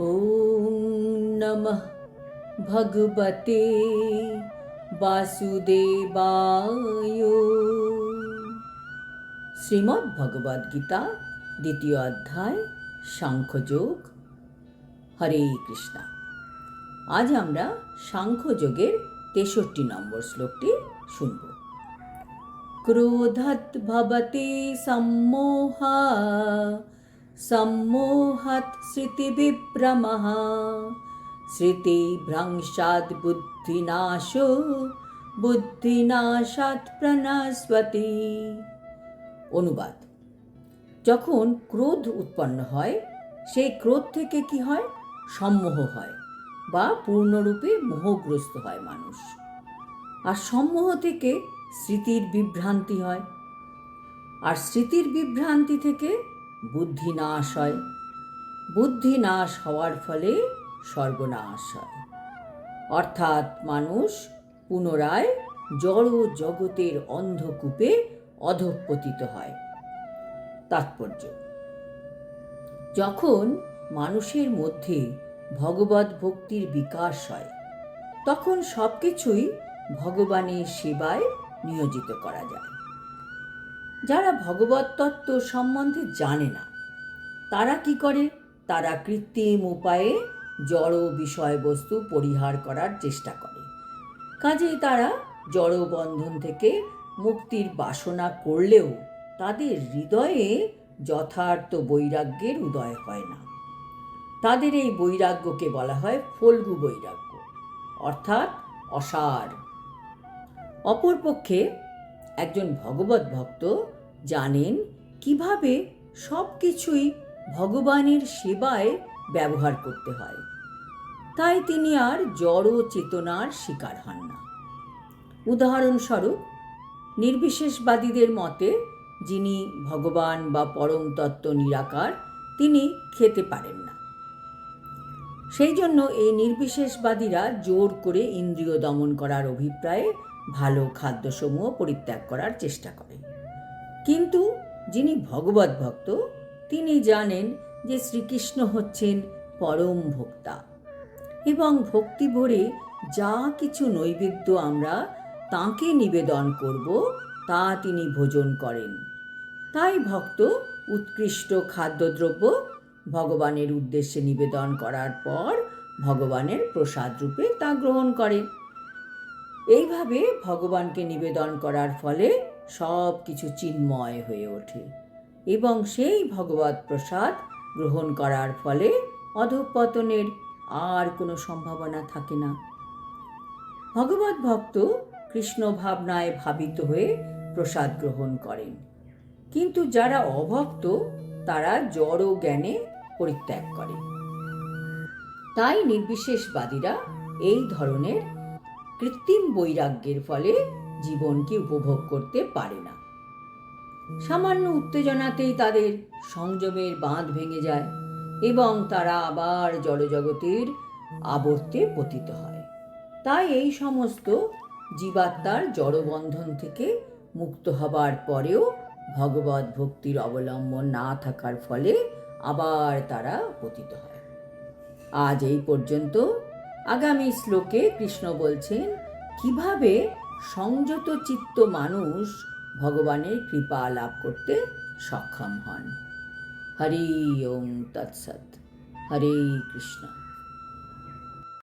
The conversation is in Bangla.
ॐ नमः भगवते বাসুদেবায় শ্রীমদ্ ভগবদ গীতা দ্বিতীয় অধ্যায় সাংখ্যযোগ হরে কৃষ্ণা আজ আমরা সাংখ্যযোগের তেষট্টি নম্বর শ্লোকটি শুনব ক্রোধৎ ভবতে সম্মোহা সম্মোহাৎ স্মৃতিবিভ্রমः স্মৃতিভ্রংশাৎ বুদ্ধিনাশো বুদ্ধিনাশাৎ প্রণস্বতি অনুবাদ। যখন ক্রোধ উৎপন্ন হয়, সেই ক্রোধ থেকে কি হয়? সম্মোহ হয় বা পূর্ণরূপে মোহগ্রস্ত হয় মানুষ। আর সম্মোহ থেকে স্মৃতির বিভ্রান্তি হয়। আর স্মৃতির বিভ্রান্তি থেকে বুদ্ধি নাশ হয়। বুদ্ধি নাশ হওয়ার ফলে সর্বনাশ হয়। অর্থাৎ মানুষ পুনরায় জড় জগতের অন্ধকূপে অধঃপতিত হয়। তাৎপর্য। যখন মানুষের মধ্যে ভগবত ভক্তির বিকাশ হয়, তখন সব কিছুই ভগবানের সেবায় নিয়োজিত করা যায়। যারা ভগবত তত্ত্ব সম্বন্ধে জানে না, তারা কি করে? তারা কৃত্রিম উপায়ে জড় বিষয়বস্তু পরিহার করার চেষ্টা করে। কাজেই তারা জড় বন্ধন থেকে মুক্তির বাসনা করলেও তাদের হৃদয়ে যথার্থ বৈরাগ্যের উদয় হয় না। তাদের এই বৈরাগ্যকে বলা হয় ফল্গু বৈরাগ্য, অর্থাৎ অসার। অপরপক্ষে একজন ভগবত ভক্ত জানেন কীভাবে সব কিছুই ভগবানের সেবায় ব্যবহার করতে হয়। তাই তিনি আর জড় চেতনার শিকার হন না। উদাহরণস্বরূপ, নির্বিশেষবাদীদের মতে যিনি ভগবান বা পরম তত্ত্ব নিরাকার, তিনি খেতে পারেন না। সেই জন্য এই নির্বিশেষবাদীরা জোর করে ইন্দ্রিয় দমন করার অভিপ্রায়ে ভালো খাদ্যসমূহ পরিত্যাগ করার চেষ্টা করে। কিন্তু যিনি ভগবত ভক্ত, তিনি জানেন যে শ্রীকৃষ্ণ হচ্ছেন পরম ভোক্তা। এবং ভক্তি ভরে যা কিছু নৈবেদ্য আমরা তাঁকে নিবেদন করব, তা তিনি ভোজন করেন। তাই ভক্ত উৎকৃষ্ট খাদ্যদ্রব্য ভগবানের উদ্দেশ্যে নিবেদন করার পর ভগবানের প্রসাদ রূপে তা গ্রহণ করে। এইভাবে ভগবানকে নিবেদন করার ফলে সব কিছু চিন্ময় হয়ে ওঠে এবং সেই ভগবত প্রসাদ গ্রহণ করার ফলে অধঃপতনের আর কোনো সম্ভাবনা থাকে না। ভগবত ভক্ত কৃষ্ণ ভাবনায় ভাবিত হয়ে প্রসাদ গ্রহণ করেন। কিন্তু যারা অভক্ত, তারা জড় জ্ঞানে পরিত্যাগ করে তাই নির্বিশেষবাদীরা এই ধরনের কৃত্রিম বৈরাগ্যের ফলে জীবনকে উপভোগ করতে পারে না। সামান্য উত্তেজনাতেই তাদের সংযমের বাঁধ ভেঙে যায় এবং তারা আবার জড়জগতের আবর্তে পতিত হয়। তাই এই সমস্ত জীবাত্মার জড়বন্ধন থেকে মুক্ত হবার পরেও ভগবত ভক্তির অবলম্বন না থাকার ফলে আবার তারা পতিত হয়। আজ এই পর্যন্ত আগামী শ্লোকে কৃষ্ণ বলছেন, কীভাবে সংযত চিত্ত মানুষ ভগবানের কৃপা লাভ করতে সক্ষম হন? হরি ওম তৎসৎ। হরে কৃষ্ণ।